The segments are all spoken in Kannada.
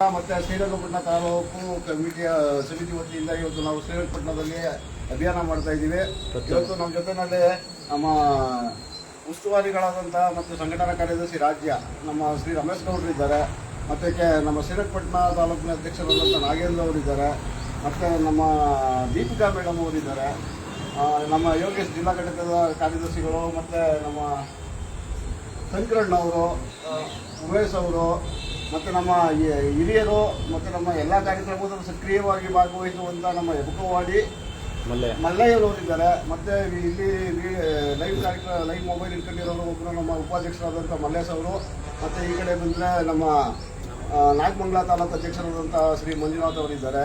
ಮತ್ತೆ ಶ್ರೀರಂಗಪಟ್ಟಣ ತಾಲೂಕು ಕಮಿಟಿ ಸಮಿತಿ ವತಿಯಿಂದ ಇವತ್ತು ನಾವು ಶ್ರೀರಂಗಪಟ್ಟಣದಲ್ಲಿ ಅಭಿಯಾನ ಮಾಡ್ತಾ ಇದ್ದೀವಿ. ಇವತ್ತು ನಮ್ಮ ಜೊತೆನಲ್ಲಿ ನಮ್ಮ ಉಸ್ತುವಾರಿಗಳಾದಂತಹ ಮತ್ತು ಸಂಘಟನಾ ಕಾರ್ಯದರ್ಶಿ ರಾಜ್ಯ ನಮ್ಮ ಶ್ರೀ ರಮೇಶ್ ಗೌಡರು ಇದ್ದಾರೆ ಮತ್ತೆ ಕೆ ನಮ್ಮ ಶ್ರೀರಂಗಪಟ್ಟಣ ತಾಲೂಕಿನ ಅಧ್ಯಕ್ಷರಾದಂಥ ನಾಗೇಂದ್ರ ಅವರಿದ್ದಾರೆ. ಮತ್ತು ನಮ್ಮ ದೀಪಿಕಾ ಮೇಡಮ್ ಅವರಿದ್ದಾರೆ. ನಮ್ಮ ಯೋಗೇಶ್ ಜಿಲ್ಲಾ ಘಟಕದ ಕಾರ್ಯದರ್ಶಿಗಳು ಮತ್ತು ನಮ್ಮ ಶಂಕರಣ್ಣ ಅವರು ಉಮೇಶ್ ಅವರು ಮತ್ತು ನಮ್ಮ ಹಿರಿಯರು ಮತ್ತು ನಮ್ಮ ಎಲ್ಲ ಕಾರ್ಯಕ್ರಮದಲ್ಲಿ ಸಕ್ರಿಯವಾಗಿ ಭಾಗವಹಿಸುವಂಥ ನಮ್ಮ ಎಬಕವಾಡಿ ಮಲ್ಲಯ್ಯನವರು ಇದ್ದಾರೆ. ಮತ್ತು ಇಲ್ಲಿ ಲೈವ್ ಕಾರ್ಯಕ್ರಮ ಲೈವ್ ಮೊಬೈಲ್ ಇಟ್ಕೊಂಡಿರೋರು ಒಬ್ಬರು ನಮ್ಮ ಉಪಾಧ್ಯಕ್ಷರಾದಂಥ ಮಲ್ಲೇಶ್ ಅವರು. ಮತ್ತು ಈ ಕಡೆ ಬಂದರೆ ನಮ್ಮ ನಾಗಮಂಗಲ ತಾಲೂಕು ಅಧ್ಯಕ್ಷರಾದಂಥ ಶ್ರೀ ಮಂಜುನಾಥ್ ಅವರಿದ್ದಾರೆ.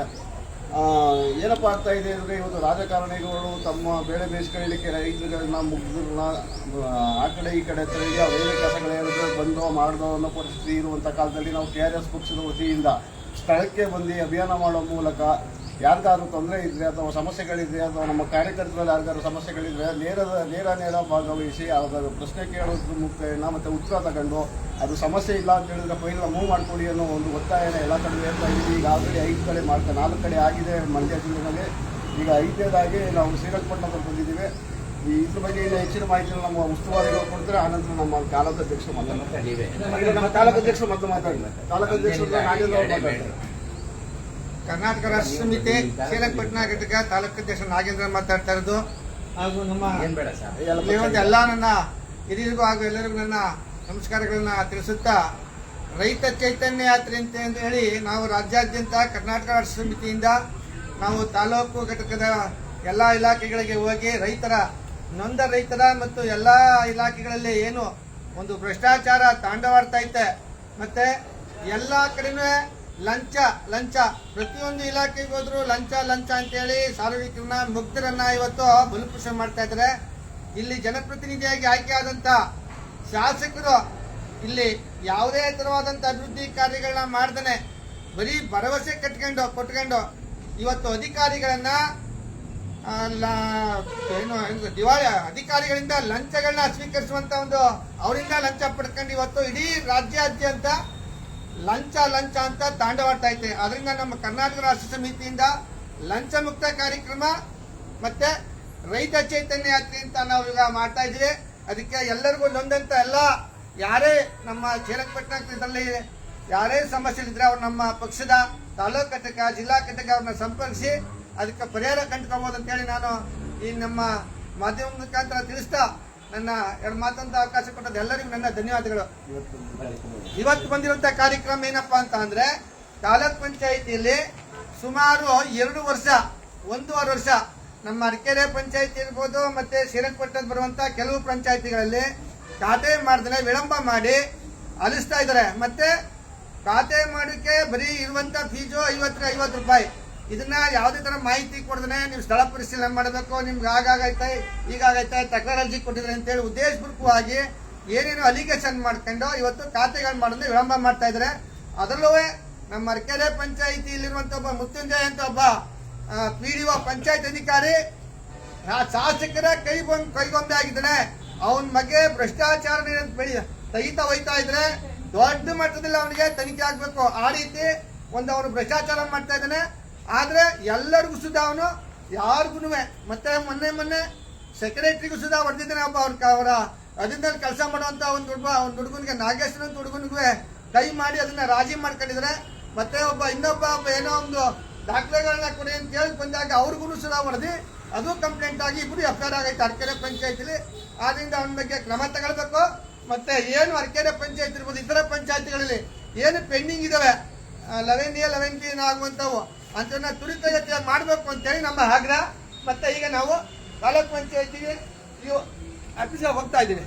ಏನಪ್ಪ ಆಗ್ತಾ ಇದೆ ಅಂದರೆ ಇವತ್ತು ರಾಜಕಾರಣಿಗಳು ತಮ್ಮ ಬೇಳೆ ಬೇಯಿಸ್ಕೊಳ್ಳಿಕ್ಕೆ ರೈತರುಗಳನ್ನ ಮುಗ್ಧರನ್ನ ಆ ಕಡೆ ಈ ಕಡೆ ತಿರುಗಿ ಹೇಳಿದ್ರು ಬಂದೋ ಮಾಡ್ದೋ ಅನ್ನೋ ಪರಿಸ್ಥಿತಿ ಇರುವಂಥ ಕಾಲದಲ್ಲಿ ನಾವು ಕೆ ಆರ್ ಎಸ್ ಪಕ್ಷದ ವತಿಯಿಂದ ಸ್ಥಳಕ್ಕೆ ಬಂದು ಅಭಿಯಾನ ಮಾಡೋ ಮೂಲಕ ಯಾರಿಗಾದ್ರು ತೊಂದರೆ ಇದ್ರೆ ಅಥವಾ ಸಮಸ್ಯೆಗಳಿದ್ರೆ ಅಥವಾ ನಮ್ಮ ಕಾರ್ಯಕರ್ತರಲ್ಲಿ ಯಾರಿಗಾದ್ರು ಸಮಸ್ಯೆಗಳಿದ್ರೆ ನೇರ ನೇರ ನೇರ ಭಾಗವಹಿಸಿ ಅದರ ಪ್ರಶ್ನೆ ಕೇಳೋದ್ರ ಮುಖೇನ ಮತ್ತು ಉತ್ತರ ತಗೊಂಡು ಅದು ಸಮಸ್ಯೆ ಇಲ್ಲ ಅಂತ ಹೇಳಿದ್ರೆ ಫೈಲ್ನ ಮೂವ್ ಮಾಡ್ಕೊಳ್ಳಿ ಅನ್ನೋ ಒಂದು ಒತ್ತಾಯನ ಎಲ್ಲ ಕಡೆ ಹೇಳ್ತಾ ಇದ್ದೀವಿ. ಈಗ ಆಲ್ರೆಡಿ ಐದು ಕಡೆ ಮಾಡ್ತಾ ನಾಲ್ಕು ಕಡೆ ಆಗಿದೆ ಮಂಡ್ಯ ಜಿಲ್ಲೆಯಲ್ಲಿ ಈಗ ಐದನೇದಾಗಿ ನಾವು ಶ್ರೀರಂಗಪಟ್ಟಣದಲ್ಲಿ ಬಂದಿದ್ದೀವಿ. ಈ ಇದ್ರ ಬಗ್ಗೆ ಇನ್ನು ಹೆಚ್ಚಿನ ಮಾಹಿತಿ ನಮ್ಮ ಉಸ್ತುವಾರಿಗಳು ಕೊಡ್ತಾರೆ. ಆನಂತರ ನಮ್ಮ ತಾಲೂಕು ಅಧ್ಯಕ್ಷರು ಮಾತಾಡ್ತಾರೆ. ನಮ್ಮ ತಾಲೂಕು ಅಧ್ಯಕ್ಷರು ಮತ್ತೆ ಮಾತಾಡ್ತಾರೆ. ತಾಲೂಕು ಅಧ್ಯಕ್ಷರು ನಾಗೇಂದ್ರ ಅವರು ಮಾತಾಡ್ತಾರೆ. ಕರ್ನಾಟಕ ರಾಷ್ಟ್ರ ಸಮಿತಿ ಶ್ರೀರಂಗಪಟ್ಟಣ ಘಟಕ ತಾಲೂಕು ಅಧ್ಯಕ್ಷ ನಾಗೇಂದ್ರ ಮಾತಾಡ್ತಾ ಇರೋದು. ಹಾಗೂ ನಮ್ಮ ಒಂದು ಎಲ್ಲ ನನ್ನ ಹಿರಿಯರಿಗೂ ಹಾಗೂ ಎಲ್ಲರಿಗೂ ನನ್ನ ನಮಸ್ಕಾರಗಳನ್ನ ತಿಳಿಸುತ್ತಾ ರೈತ ಚೈತನ್ಯ ಯಾತ್ರೆ ಅಂತ ಅಂತ ಹೇಳಿ ನಾವು ರಾಜ್ಯಾದ್ಯಂತ ಕರ್ನಾಟಕ ರಾಷ್ಟ್ರ ಸಮಿತಿಯಿಂದ ನಾವು ತಾಲೂಕು ಘಟಕದ ಎಲ್ಲ ಇಲಾಖೆಗಳಿಗೆ ಹೋಗಿ ರೈತರ ನೊಂದ ರೈತರ ಮತ್ತು ಎಲ್ಲ ಇಲಾಖೆಗಳಲ್ಲಿ ಏನು ಒಂದು ಭ್ರಷ್ಟಾಚಾರ ತಾಂಡವಾಡ್ತಾ ಐತೆ. ಮತ್ತೆ ಎಲ್ಲ ಕಡೆನೂ ಲಂಚ ಲಂಚ. ಪ್ರತಿಯೊಂದು ಇಲಾಖೆಗೆ ಹೋದ್ರು ಲಂಚ ಲಂಚ ಅಂತೇಳಿ ಸಾರ್ವಜನಿಕರನ್ನ, ಮುಗ್ಧರನ್ನ ಇವತ್ತು ಬಲಪುಷ ಮಾಡ್ತಾ ಇದ್ದಾರೆ. ಇಲ್ಲಿ ಜನಪ್ರತಿನಿಧಿಯಾಗಿ ಆಯ್ಕೆಯಾದಂಥ ಶಾಸಕರು ಇಲ್ಲಿ ಯಾವುದೇ ತರವಾದಂತ ಅಭಿವೃದ್ಧಿ ಕಾರ್ಯಗಳನ್ನ ಮಾಡ್ದೇ ಬರೀ ಭರವಸೆ ಕಟ್ಕೊಂಡು, ಕೊಟ್ಕೊಂಡು ಇವತ್ತು ಅಧಿಕಾರಿಗಳನ್ನ ಏನು ದಿವಾಳಿ ಅಧಿಕಾರಿಗಳಿಂದ ಲಂಚಗಳನ್ನ ಸ್ವೀಕರಿಸುವಂತ ಒಂದು ಅವರಿಂದ ಲಂಚ ಪಡ್ಕೊಂಡು ಇವತ್ತು ಇಡೀ ರಾಜ್ಯಾದ್ಯಂತ ಲಂಚ ಲಂಚ ಅಂತ ತಾಂಡವಾಡ್ತಾ ಇದೆ ಅದರಿಂದ ನಮ್ಮ ಕರ್ನಾಟಕ ರಾಷ್ಟ್ರ ಸಮಿತಿಯಿಂದ ಲಂಚ ಮುಕ್ತ ಕಾರ್ಯಕ್ರಮ ಮತ್ತೆ ರೈತ ಚೈತನ್ಯ ಯಾತ್ರೆ ಅಂತ ನಾವು ಈಗ ಮಾಡ್ತಾ ಇದ್ದೀವಿ. ಅದಕ್ಕೆ ಎಲ್ಲರಿಗೂ ನೊಂದಂತ ಎಲ್ಲ ಯಾರೇ ನಮ್ಮ ಶ್ರೀರಂಗಪಟ್ಟಣದಲ್ಲಿ ಯಾರೇ ಸಮಸ್ಯೆ ಇದ್ರೆ ಅವ್ರು ನಮ್ಮ ಪಕ್ಷದ ತಾಲೂಕು ಘಟಕ, ಜಿಲ್ಲಾ ಘಟಕ ಅವ್ರನ್ನ ಸಂಪರ್ಕಿಸಿ ಅದಕ್ಕೆ ಪರಿಹಾರ ಕಂಡುಕೋಬಹುದು ಅಂತ ಹೇಳಿ ನಾನು ಈ ನಮ್ಮ ಮಾಧ್ಯಮ ಮುಖಾಂತರ ತಿಳಿಸ್ತಾ ನನ್ನ ಎರಡು ಮಾತಂತ ಅವಕಾಶ ಕೊಟ್ಟದ್ದು ಎಲ್ಲರಿಗೂ ನನ್ನ ಧನ್ಯವಾದಗಳು. ಇವತ್ತು ಬಂದಿರುವಂತ ಕಾರ್ಯಕ್ರಮ ಏನಪ್ಪಾ ಅಂತ ಅಂದ್ರೆ ತಾಲೂಕ್ ಪಂಚಾಯಿತಿಯಲ್ಲಿ ಸುಮಾರು ಎರಡು ವರ್ಷ ಒಂದೂವರೆ ವರ್ಷ ನಮ್ಮ ಅರಕೆರೆ ಪಂಚಾಯತಿ ಇರ್ಬೋದು ಮತ್ತೆ ಶ್ರೀರಂಗಪಟ್ಟಣದ ಬರುವಂತ ಕೆಲವು ಪಂಚಾಯತಿಗಳಲ್ಲಿ ಖಾತೆ ಮಾಡಿದ್ರೆ ವಿಳಂಬ ಮಾಡಿ ಅಲಿಸ್ತಾ ಇದ್ದಾರೆ. ಮತ್ತೆ ಖಾತೆ ಮಾಡೋಕೆ ಬರೀ ಇರುವಂತ ಫೀಸು ಐವತ್ತು ಐವತ್ತು ರೂಪಾಯಿ. ಇದನ್ನ ಯಾವುದೇ ತರ ಮಾಹಿತಿ ಕೊಡದೇ ನೀವು ಸ್ಥಳ ಪರಿಶೀಲನೆ ಮಾಡಬೇಕು, ನಿಮ್ಗೆ ಆಗಾಗೈತೆ, ಈಗಾಗೈತೆ ತಕರಾರು ಅರ್ಜಿ ಕೊಟ್ಟಿದ್ರೆ ಅಂತೇಳಿ ಉದ್ದೇಶಪೂರ್ವಕವಾಗಿ ಏನೇನು ಅಲಿಗೇಷನ್ ಮಾಡ್ಕೊಂಡು ಇವತ್ತು ಖಾತೆಗಳು ಮಾಡೋದು ವಿಳಂಬ ಮಾಡ್ತಾ ಇದ್ದಾರೆ. ಅದರಲ್ಲೂ ನಮ್ಮ ಅರಕೆರೆ ಪಂಚಾಯಿತಿಯಲ್ಲಿರುವಂತ ಒಬ್ಬ ಮೃತ್ಯುಂಜಯ ಅಂತ ಒಬ್ಬ ಪಿ ಡಿ ಒ ಪಂಚಾಯತ್ ಅಧಿಕಾರಿ ಶಾಸಕರ ಕೈ ಕೈಗೊಂಬೆ ಆಗಿದ್ದಾನೆ ಅವನ ಬಗ್ಗೆ ಭ್ರಷ್ಟಾಚಾರ ಬೆಳಿ ತೆಗಿತಾ ಹೋಯ್ತಾ ಇದ್ರೆ ದೊಡ್ಡ ಮಟ್ಟದಲ್ಲಿ ಅವನಿಗೆ ತನಿಖೆ ಆಗ್ಬೇಕು. ಆ ರೀತಿ ಒಂದು ಅವನು ಭ್ರಷ್ಟಾಚಾರ ಮಾಡ್ತಾ ಇದ್ದಾನೆ. ಆದ್ರೆ ಎಲ್ಲರಿಗೂ ಸುದ ಅವನು ಯಾರಿಗೂ ಮತ್ತೆ ಮೊನ್ನೆ ಮೊನ್ನೆ ಸೆಕ್ರೆಟರಿಗೂ ಸುದ ಹೊಡೆದಿದ್ದಾನೆ ಒಬ್ಬ ಅವ್ರ ಅವರ ಅದರಿಂದ ಕೆಲಸ ಮಾಡುವಂತ ಒಂದು ಹುಡುಗ ಒಂದು ಹುಡುಗನಿಗೆ ನಾಗೇಶ್ವರ ಅಂತ ಹುಡುಗನಿಗೂ ಕೈ ಮಾಡಿ ಅದನ್ನ ರಾಜಿ ಮಾಡ್ಕೊಂಡಿದ್ದಾರೆ ಮತ್ತೆ ಒಬ್ಬ ಇನ್ನೊಬ್ಬ ಒಬ್ಬ ಏನೋ ಒಂದು ದಾಖಲೆಗಳನ್ನ ಕೊಡಿ ಅಂತ ಹೇಳಿ ಬಂದಾಗ ಅವ್ರಿಗೂ ಸುದ ಹೊಡೆದು, ಅದು ಕಂಪ್ಲೇಂಟ್ ಆಗಿ ಇಬ್ರು ಎಫ್ ಆರ್ ಆಗೈತೆ ಅರಕೆರೆ ಪಂಚಾಯತಿಲಿ. ಆದ್ರಿಂದ ಅವನ ಬಗ್ಗೆ ಕ್ರಮ ತಗೊಳ್ಬೇಕು. ಮತ್ತೆ ಏನು ಅರಕೆರೆ ಪಂಚಾಯತ್ ಇರ್ಬೋದು, ಇತರ ಪಂಚಾಯತಿಗಳಲ್ಲಿ ಏನು ಪೆಂಡಿಂಗ್ ಇದಾವೆ ಲೆವೆನ್ ಎ, ಲೆವೆನ್ ಬಿ ಆಗುವಂಥವು. ಅಂತವನ್ನ ತ್ವರಿತಗತಿಯಾಗಿ ಮಾಡಬೇಕು ಅಂತೇಳಿ ನಮ್ಮ ಆಗ್ರಹ. ಮತ್ತೆ ಈಗ ನಾವು ತಾಲೂಕ್ ಪಂಚಾಯತಿಗೆ ಇವು ಆಫೀಸಿಗೆ ಹೋಗ್ತಾ ಇದ್ದೀವಿ.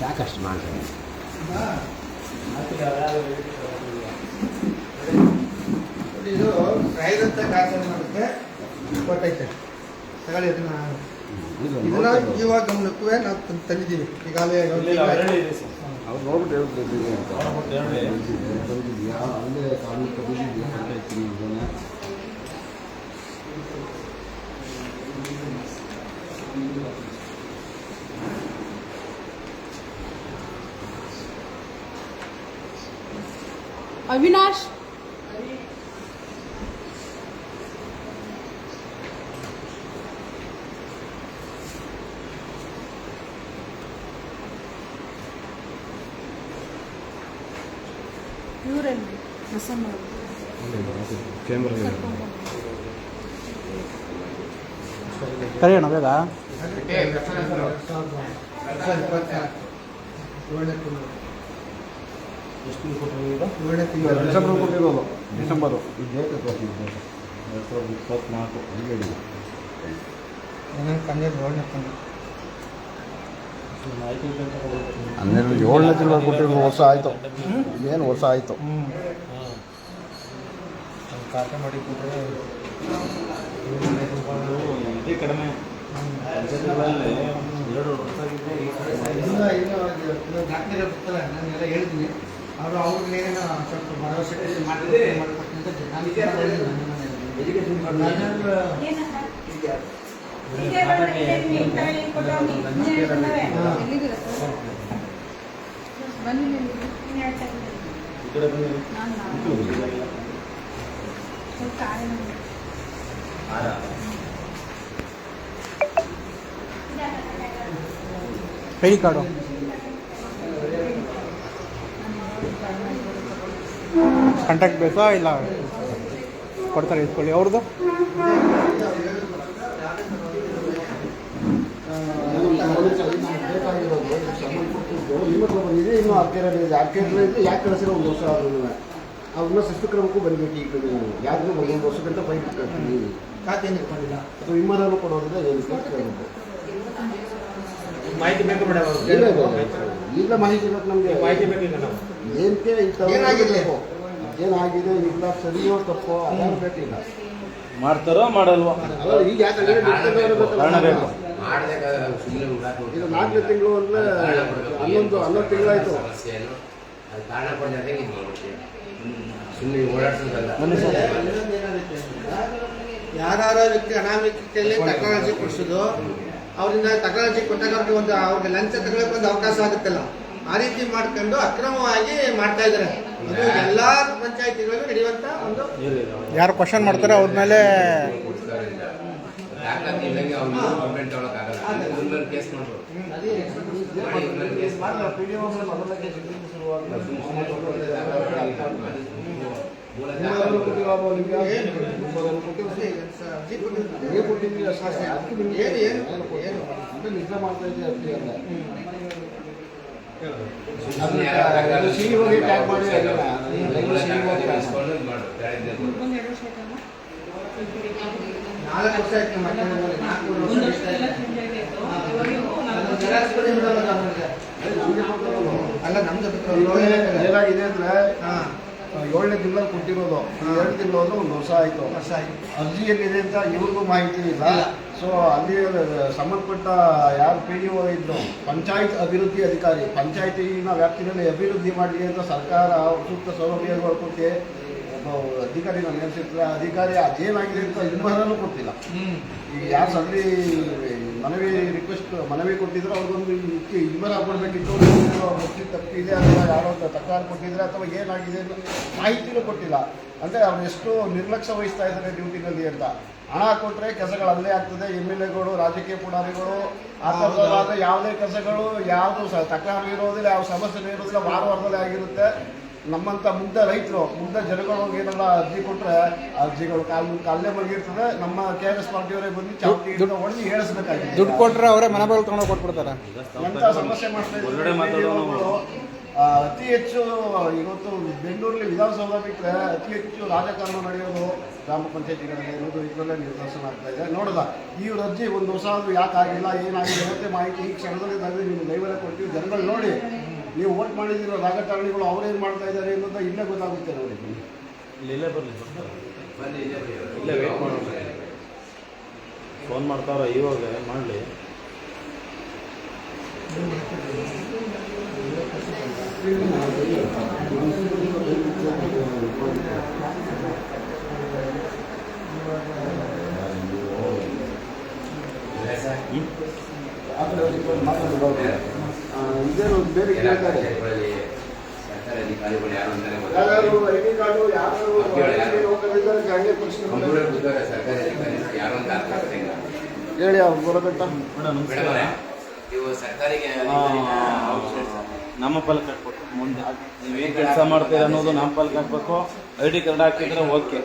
ಸಾಕಷ್ಟು ಮಾಡ್ತಾರೆ ನೋಡಿ, ಇದು ರಾಯದಂತ ಕಾರ್ಯಕ್ರಮಕ್ಕೆ ಕೊಟ್ಟೈತೆ ತಗೊಳ್ಳಿ ಅದನ್ನ. ಇದನ್ನ ಇವಾಗ ಗಮನಕ್ಕೂ ನಾವು ತಂದ್- ತಂದಿದ್ದೀವಿ. ಈಗಾಗಲೇ ಒಂದು ತಿಂಗ್ಳು ಆಯ್ತು. ಅವ್ರು ನೋಡ್ಬಿಟ್ಟು ಹೇಳ್ತಿದ್ದೀನಿ ಅಂತ. ಬಂದಿದ್ಯಾ ಅಲ್ಲೇ ಕಾನೂನು ಬಂದಿದ್ಯಾ ಅಂತ ಹೇಳ್ತೀನಿ ಇದನ್ನ ಅವಿನಾಶ್ ಇವರಲ್ಲಿ ಪ್ರಸನ್ನ ಕರೆಯೋಣ ಬೇಗ? ಡಿಸೆಂಬರ್ ಇಪ್ಪತ್ನಾಲ್ಕು ಹಂಗೆ ಹೇಳಿ ನನ್ನ ಕನ್ಯೆ ಏಳನೇ ತಿಂಗಳು ಹನ್ನೆರಡು ಏಳನೇ ತಿಂಗಳು ಕೊಟ್ಟಿರೋದು ವರ್ಷ ಆಯಿತು. ಏನು ವರ್ಷ ಆಯಿತು? ಕೊಟ್ಟರೆ ಹೇಳ್ತೀನಿ ಅವರು ಅವ್ರಿಗೆ ಸ್ವಲ್ಪ ಭರವಸೆ ಮಾಡಿದ್ರೆ ಮಾಡ್ತಾರೆ ಮಾಡ್ತಕ್ಕಂಥ ನಾನು ಈ ಕಾಡು ಕಾಂಟ್ಯಾಕ್ಟ್ ಬೇಕಾ ಇಲ್ಲ ಕೊಡ್ತಾರೆ ಇಸ್ಕೊಳ್ಳಿ ಅವ್ರದ್ದು ಬಂದಿದೆ ಇನ್ನು ಅರ್ಕೆರೆ ಇದ್ರೆ ಯಾಕೆ ಕಳಿಸಿರೋ ಒಂದು ವರ್ಷ ಆದ್ರೂ ಅವ್ರನ್ನ ಶಿಸ್ತು ಕ್ರಮಕ್ಕೂ ಬರಬೇಕು ಈಗ ಕಡೆ ಯಾರಿಗೂ ಒಂದು ವರ್ಷಕ್ಕಿಂತ ಫೈನ್ ಕಟ್ತೀನಿ ಖಾತೆಯನ್ನು ಇಟ್ಕೊಂಡಿಲ್ಲ ಅಥವಾ ವಿಮಾನನೂ ಕೊಡೋದ್ರೆ ಏನು ಕೇಳಬೇಕು ಮಾಹಿತಿ ಬೇಕು ಮೇಡಮ್ ಇಲ್ಲ ಮಾಹಿತಿ ಬೇಕು ನಮಗೆ. ಮಾಹಿತಿ ಬೇಕಿಲ್ಲ ನಾವು ಏನಕ್ಕೆ ಈ ಥರ ಏನಾಗಿದೆ? ಏನಾಗಿದೆ? ಇಲ್ಲ ಸರಿಯೋ ತಪ್ಪೋ? ಅದಾರು ಬೇಕಿಲ್ಲ. ಮಾಡ್ತಾರೋ ಮಾಡಲ್ವಾ? ಈಗ ಯಾಕೆ? ಕಾರಣ ಬೇಕು. ಇದು ನಾಲ್ಕನೇ ತಿಂಗಳು ಅಂದ್ರೆ ಹನ್ನೊಂದು ಹನ್ನೊಂದು ತಿಂಗಳಾಯ್ತು. ಸಮಸ್ಯೆಯನ್ನು ಅದು ಕಾರಣ ಕೊಡದೆ ಇದು ಮಾಡ್ತೀವಿ ಸುಮ್ಮನೆ ಓಡಾಡ್ಸೋದಲ್ಲ. ವ್ಯಕ್ತಿ ಅನಾಮಿಕತೆಯಲ್ಲಿ ಟೆಕ್ನಾಲಜಿ ಕೊಡಿಸೋದು ಅವರಿಂದ ಟೆಕ್ನಾಲಜಿ ಕೊಟ್ಟಾಗ ಅವ್ರಿಗೆ ಒಂದು ಅವ್ರಿಗೆ ಲಂಚ ತಗೊಳ್ಳೋಕೆ ಒಂದು ಅವಕಾಶ ಆಗುತ್ತಲ್ಲ. ಆ ರೀತಿ ಮಾಡ್ಕೊಂಡು ಅಕ್ರಮವಾಗಿ ಮಾಡ್ತಾ ಇದ್ದಾರೆ. ಅದು ಎಲ್ಲಾ ಪಂಚಾಯತಿಗಳಿಗೂ ನಡೆಯುವಂತ ಒಂದು ಯಾರು ಕ್ವಶನ್ ಮಾಡ್ತಾರೆ ಅವ್ರ ಮೇಲೆ ದಾಖಲಾತಿ ಇಲ್ಲಂಗೆ ಅವ್ನು ಕಂಪ್ಲೇಂಟ್ ತಗೊಳಕ್ಕಾಗಲ್ಲ ಇವ್ರ ಮೇಲೆ ಕೇಸ್ ಮಾಡ್ಬೋದು. ಮಾಡಿ ಇವ್ರ ಮೇಲೆ ಕೇಸ್ ನಿಜ ಮಾಡ್ತಾ ಇದ್ದೀವಿ ಅಷ್ಟೇ ಅಲ್ಲ. ಸುಮ್ನೆ ಯಾರೋ ದಾಖಲೆ ಅದು ಸಿಇಒ ಗೆ ಟ್ಯಾಗ್ ಮಾಡಿ ಕಳ್ಸ್ಕೊಂಡು ಇದು ಮಾಡು ನಾಲ್ಕು ವರ್ಷ ಆಯ್ತು ನಮ್ಮ ನಾಲ್ಕು ವರ್ಷ. ಅಲ್ಲ ನಮ್ದು ಏನಾಗಿದೆ ಅಂದ್ರೆ ಹಾ. ಏಳನೇ ತಿಂಗಳಲ್ಲಿ ಕೊಟ್ಟಿರೋದು. ಎರಡು ತಿಂಗಳು ಅಂದ್ರೆ ಒಂದು ವರ್ಷ ಆಯಿತು. ವರ್ಷ ಆಯಿತು. ಅರ್ಜಿ ಎಲ್ಲಿದೆ ಅಂತ ಇವ್ರಿಗೂ ಮಾಹಿತಿ ಇಲ್ಲ. ಸೊ ಅಲ್ಲಿ ಸಂಬಂಧಪಟ್ಟ ಯಾರು ಪಿ ಡಿ ಒ ಇದ್ದು ಪಂಚಾಯತ್ ಅಭಿವೃದ್ಧಿ ಅಧಿಕಾರಿ ಪಂಚಾಯತಿನ ವ್ಯಾಪ್ತಿನಲ್ಲಿ ಅಭಿವೃದ್ಧಿ ಮಾಡಲಿ ಅಂತ ಸರ್ಕಾರ ಸೂಕ್ತ ಸೌಲಭ್ಯಗಳು ಕೊಟ್ಟು. ಅಧಿಕಾರಿನ ನೇಮಿಸಿರ್ತಾರೆ ಅಧಿಕಾರಿ ಅದೇನಾಗಿದೆ ಅಂತ ಇನ್ಮರನೂ ಕೊಟ್ಟಿಲ್ಲ. ಈಗ ಯಾರು ಸದರಿ ಮನವಿ ರಿಕ್ವೆಸ್ಟ್ ಮನವಿ ಕೊಟ್ಟಿದ್ರು ಅವ್ರಿಗೊಂದು ಇಬ್ಬರ ಕೊಡಬೇಕಿತ್ತು ಗೊತ್ತಿ ತಪ್ಪಿದೆ ಅಥವಾ ಯಾರೋ ತಕರಾರು ಕೊಟ್ಟಿದ್ರೆ ಅಥವಾ ಏನಾಗಿದೆ ಅಂತ ಮಾಹಿತಿನೂ ಕೊಟ್ಟಿಲ್ಲ. ಅಂದರೆ ಅವ್ರು ಎಷ್ಟು ನಿರ್ಲಕ್ಷ್ಯ ವಹಿಸ್ತಾ ಇದ್ದಾರೆ ಡ್ಯೂಟಿನಲ್ಲಿ ಅಂತ. ಹಣ ಕೊಟ್ಟರೆ ಕೆಲಸಗಳು ಅಲ್ಲೇ ಆಗ್ತದೆ ಎಂ ಎಲ್ ಎಗಳು ರಾಜಕೀಯ ಪುಡಾರಿಗಳು ಆ ಥರದಾದ ಯಾವುದೇ ಕೆಲಸಗಳು ಯಾವುದು ಸಹ ತಕರಾರು ಇರೋದಿಲ್ಲ ಯಾವ ಸಮಸ್ಯೆ ಇರೋದಿಲ್ಲ ವಾರ ವಾರದಲ್ಲೇ ಆಗಿರುತ್ತೆ. ನಮ್ಮಂಥ ಮುಗ್ಧ ರೈತರು ಮುಗ್ಧ ಜನಗಳು ಏನೆಲ್ಲ ಅರ್ಜಿ ಕೊಟ್ರೆ ಅರ್ಜಿಗಳು ಕಾಲ್ ಅಲ್ಲೇ ಮಲಗಿರ್ತದೆ ನಮ್ಮ ಕೆ ಆರ್ ಎಸ್ ಪಾರ್ಟಿಯವರೇ ಬಂದು ಚಾವಟಿ ಹಿಡಿದು ಹೇಳಿಸ್ಬೇಕಾಗಿದೆ ದುಡ್ಡು ಕೊಟ್ರೆ ಅವರೇ ಮನೆ ಬಾಗಿಲು ತಗೊಂಡು ಕೊಟ್ಬಿಡ್ತಾರೆ. ಎಂಥ ಸಮಸ್ಯೆ ಮಾಡ್ತಾ ಇದ್ದಾರೆ? ಅತಿ ಹೆಚ್ಚು ಇವತ್ತು ಬೆಂಗಳೂರಲ್ಲಿ ವಿಧಾನಸೌಧ ಬಿಟ್ಟರೆ ಅತಿ ಹೆಚ್ಚು ರಾಜಕಾರಣ ನಡೆಯೋದು ಗ್ರಾಮ ಪಂಚಾಯತಿಗಳಲ್ಲಿ ಇರೋದು. ಇದರಲ್ಲೇ ನಿರ್ದೇಶನ ಆಗ್ತಾ ಇದೆ ನೋಡಲ್ಲ ಈ ಅರ್ಜಿ ಒಂದು ವರ್ಷ ಆದ್ರೂ ಯಾಕೆ ಆಗಿಲ್ಲ ಏನಾಗಿದೆ? ಮತ್ತೆ ಮಾಹಿತಿ ಈ ಕ್ಷಣದಲ್ಲಿ ನಾವು ನಿಮ್ಗೆ ಲೈವಲ್ಲೇ ಕೊಡ್ತೀವಿ. ಜನಗಳು ನೋಡಿ. ನೀವು ವೋಟ್ ಮಾಡಿದಿರೋ ರಾಜಕಾರಣಿಗಳು ಅವರೇನು ಮಾಡ್ತಾ ಇದ್ದಾರೆ ಅನ್ನೋದು ಇಲ್ಲೇ ಗೊತ್ತಾಗುತ್ತೆ ನೋಡಿ ಇಲ್ಲೇ ಬರಲಿ ಇಲ್ಲೇ ಬರೀ ಇಲ್ಲೇ ವೇಟ್ ಮಾಡೋಣ. ಫೋನ್ ಮಾಡ್ತಾವ್ರ ಇವಾಗ ಮಾಡಲಿ. ಮಾತಾಡೋದು ಇದೇನು ಬೇರೆ ಕೇಳ್ತಾರೆ? ಯಾರು. ಐ ಡಿ ಕಾರ್ಡು ಯಾರು? ಹಂಗೆ ಪ್ರಶ್ನೆ ಹೇಳಿ ಅವ್ರು ಬರೋಬೇಕ ನಮ್ಮ ಪಾಲಕ್ ಹಾಕ್ಬೇಕು. ಮುಂದೆ ನೀವೇನ್ ಕೆಲಸ ಮಾಡ್ತೀರ ಅನ್ನೋದು ನಮ್ಮ ಪಾಲಕ್ ಹಾಕ್ಬೇಕು. ಐ ಡಿ ಕಾರ್ಡ್ ಹಾಕಿದ್ರೆ ಓಕೆ.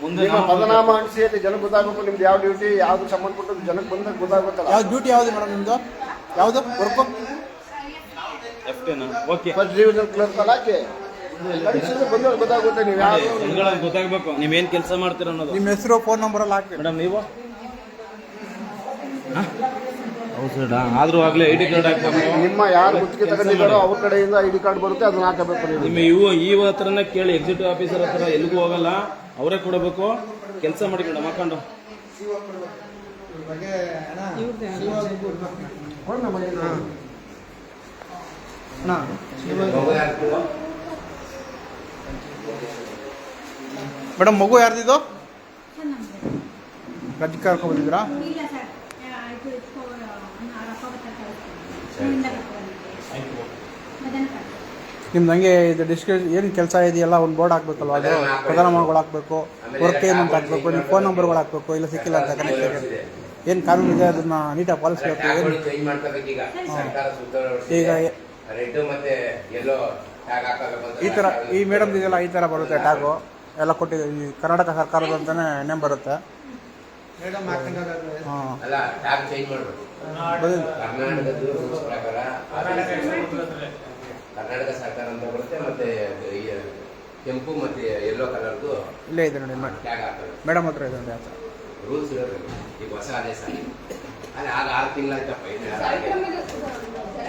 ಮುಂದೆ ಪದನಾಮ ಪದನಾಮ ಅಣಿಸಿ ಜನಕ್ಕೆ ಗೊತ್ತಾಗಬೇಕು ನಿಮ್ದು ಯಾವ ಡ್ಯೂಟಿ ಯಾವ್ದು ಸಂಬಂಧಪಟ್ಟದ್ದು ಜನಕ್ಕೆ ಬಂದಾಗ ಗೊತ್ತಾಗಬೇಕಲ್ಲ. ಯಾವ ಡ್ಯೂಟಿ ಯಾವುದು ಮೇಡಮ್ ನಿಮ್ದು? ಯಾವುದು? ವರ್ಕು ಎಫ್ ಟಿನ ಓಕೆ ಫಸ್ಟ್ ಡಿವಿಷನ್ ಕ್ಲರ್ಕ್ ಹಾಕಿ ಕಳಿಸಿದ್ರೆ ಬಂದವ್ರು ಗೊತ್ತಾಗುತ್ತೆ ನೀವು ಯಾರು? ಜನಗಳಿಗೆ ನೀವು ಏನು ಕೆಲಸ ಮಾಡ್ತೀರ ಅನ್ನೋದು. ನಿಮ್ಮ ಹೆಸರು ಫೋನ್ ನಂಬರ್ ಎಲ್ಲ ಹಾಕಿ. ಮೇಡಮ್ ನೀವು? ಹ? ಹೌದು ಆದ್ರೂ ಆಗ್ಲೇ ಐ ಡಿ ಕಾರ್ಡ್ ಹಾಕ್ಬೇಕು. ನಿಮ್ಮ ಯಾರು ಗುತ್ತಿಗೆ ತಗೊಂಡಿದ್ದಾರೋ ಅವ್ರ ಕಡೆಯಿಂದ ಐ ಡಿ ಕಾರ್ಡ್ ಬರುತ್ತೆ ಅದನ್ನ ಹಾಕಬೇಕು ನೀವು. ನಿಮ್ಮ ಇವು ಇವ ಹತ್ರನೇ ಕೇಳಿ ಎಕ್ಸಿಕ್ಯೂಟಿವ್ ಆಫೀಸರ್ ಹತ್ರ ಎಲ್ಲಿಗೂ ಹೋಗಲ್ಲ. ಅವರೇ ಕೊಡಬೇಕು. ಕೆಲಸ ಮಾಡಿ ಮೇಡಮ್ ಹಾಕೊಂಡು. ಇವ್ರ ಬಗ್ಗೆ ಅಣ್ಣ ಇವ್ರ್ದೇ ಅಣ್ಣ. ಶಿವ ಗುಂಪು ಇರ್ಬೇಕು ಅಣ್ಣ. ಕೊಡು ನಮ್ಮ ಮನೆಗೆ. ಮೇಡಮ್ ಮಗು ನಮ್ದು ರಜೆ ಬಂದಿದ್ರಾ ಕಳಿಸ್ತೀನಿ ನಿಮ್ದು ಹಂಗೆ ಇದು ಡಿಸ್ಕ್ರಿಪ್ ಏನು ಕೆಲಸ ಇದೆಯಲ್ಲ ಒಂದು ಬೋರ್ಡ್ ಹಾಕ್ಬೇಕಲ್ವ ಅದು? ಪ್ರಧಾನಮಂತ್ರಿಗಳು ಹಾಕ್ಬೇಕು ವರ್ಕ್ ಏನು ಅಂತ ಹಾಕ್ಬೇಕು ನಿಮ್ಮ ಫೋನ್ ನಂಬರ್ಗಳು ಹಾಕ್ಬೇಕು ಇಲ್ಲ ಸಿಕ್ಕಿಲ್ಲ ಅಂತ ಕನೆಕ್ಟ್ ಏನು ಕಾನೂನು ಇದೆ ಅದನ್ನ ನೀಟಾಗಿ ಪಾಲಿಸ್ಬೇಕು ಏನು? ಈಗ? ರೆಡ್ ಮತ್ತೆ ಎಲ್ಲೋ ಟ್ಯಾಗ್ ಹಾಕಬೇಕು ಅಂತ ಈ ಥರ ಈ ಮೇಡಮ್ ಇದೆಲ್ಲ ಈ ಥರ ಬರುತ್ತೆ ಟ್ಯಾಗು ಎಲ್ಲ ಕೊಟ್ಟಿದೆ. ಈ ಕರ್ನಾಟಕ ಸರ್ಕಾರದ ಅಂತಾನೆ ನೇಮ್ ಬರುತ್ತೆ. ಹಾಂ. ಅಲ್ಲ ಟ್ಯಾಗ್ ಚೇಂಜ್ ಮಾಡ್ಬೇಕು. ಬಂದಿಲ್ಲ ಕರ್ನಾಟಕದ ರೂಲ್ಸ್ ಪ್ರಕಾರ ಕರ್ನಾಟಕ ಸರ್ಕಾರ ಅಂತ ಬರುತ್ತೆ ಮತ್ತೆ ಈ ಕೆಂಪು ಮತ್ತೆ ಎಲ್ಲೋ ಕಲರ್ದು ಇಲ್ಲೇ ಇದೆ ನೋಡಿ ಟ್ಯಾಗ್ ಹಾಕಬೇಕು ಮೇಡಮ್ ಹತ್ರ ಇದೆ ನೋಡಿ ಆ ಥರ ರೂಲ್ಸ್ ಇರೋದು ಈಗ ಹೊಸ ಆದೇಶ. ಅದೇ ಆಗ ಆರು ತಿಂಗಳಾಯ್ತಪ್ಪ ಇನ್ನು ಯಾರು ಆಗಿಲ್ಲ.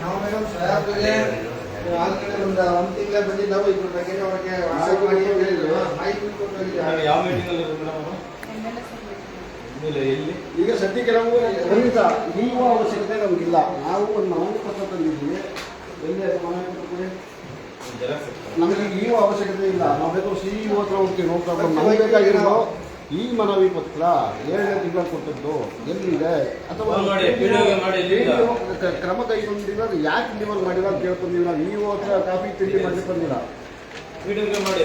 ನಾವು ಮೇಡಮ್ ಸಾಹೇಬ್ರಿಗೆ ಆಲ್ರೆಡಿ ಒಂದು ಒಂದು ತಿಂಗಳ ಬಂದಿದ್ದು ನಾವು ಇದ್ರ ಬಗ್ಗೆ ಅವ್ರಿಗೆ ವಾಟ್ಸಪ್ ಮಾಡಿ ಹೇಳಿದ್ರು ಮಾಹಿತಿ ಕೊಟ್ಟು ಹೋಗಿದ್ದಾರೆ. ಯಾವ ಮೀಟಿಂಗ್ ಅಲ್ಲಿ ಮೇಡಮ್ ಅವರು ಎಂದೆಲ್ಲ ಸರ್ ಇಲ್ಲ ಎಲ್ಲಿ? ಈಗ ಸದ್ಯಕ್ಕೆ ನಾವು ಖಂಡಿತ ನೀವು ಅವಶ್ಯಕತೆ ನಮಗಿಲ್ಲ. ನಾವು ಒಂದು ಮನವಿ ಪತ್ರ ತಂದಿದ್ದೀವಿ. ಎಲ್ಲಿ ಅದು ಪತ್ರ ನಮಗೆ ಈಗ ಈ ಅವಶ್ಯಕತೆ ಇಲ್ಲ. ನಾವು ಬೇಕು ಸಿ ಇ ಹತ್ರ ಹೋಗ್ತೀವಿ ಹೋಗ್ಕೊಂಡು ನಮಗೆ ಬೇಕಾಗಿರೋ ಈ ಮನವಿ ಪತ್ರ ಏಳನೇ ತಿಂಗಳ ಕೊಟ್ಟದ್ದು. ಎಲ್ಲಿದೆ? ಅಥವಾ ಕ್ರಮ ಕೈಗೊಂಡಿಲ್ಲ ಯಾಕೆ ಡಿಲಿವರ್ ಮಾಡಿಲ್ಲ ಅಂತ ಕೇಳ್ಕೊಂತೀವಿ ನಾವು ಈ ಹತ್ರ ಕಾಫಿ ತಿಂಡಿ ಮಾಡಿ ಬಂದಿಲ್ಲ. ವಿಡಿಯೋಗೆ ಮಾಡಿ.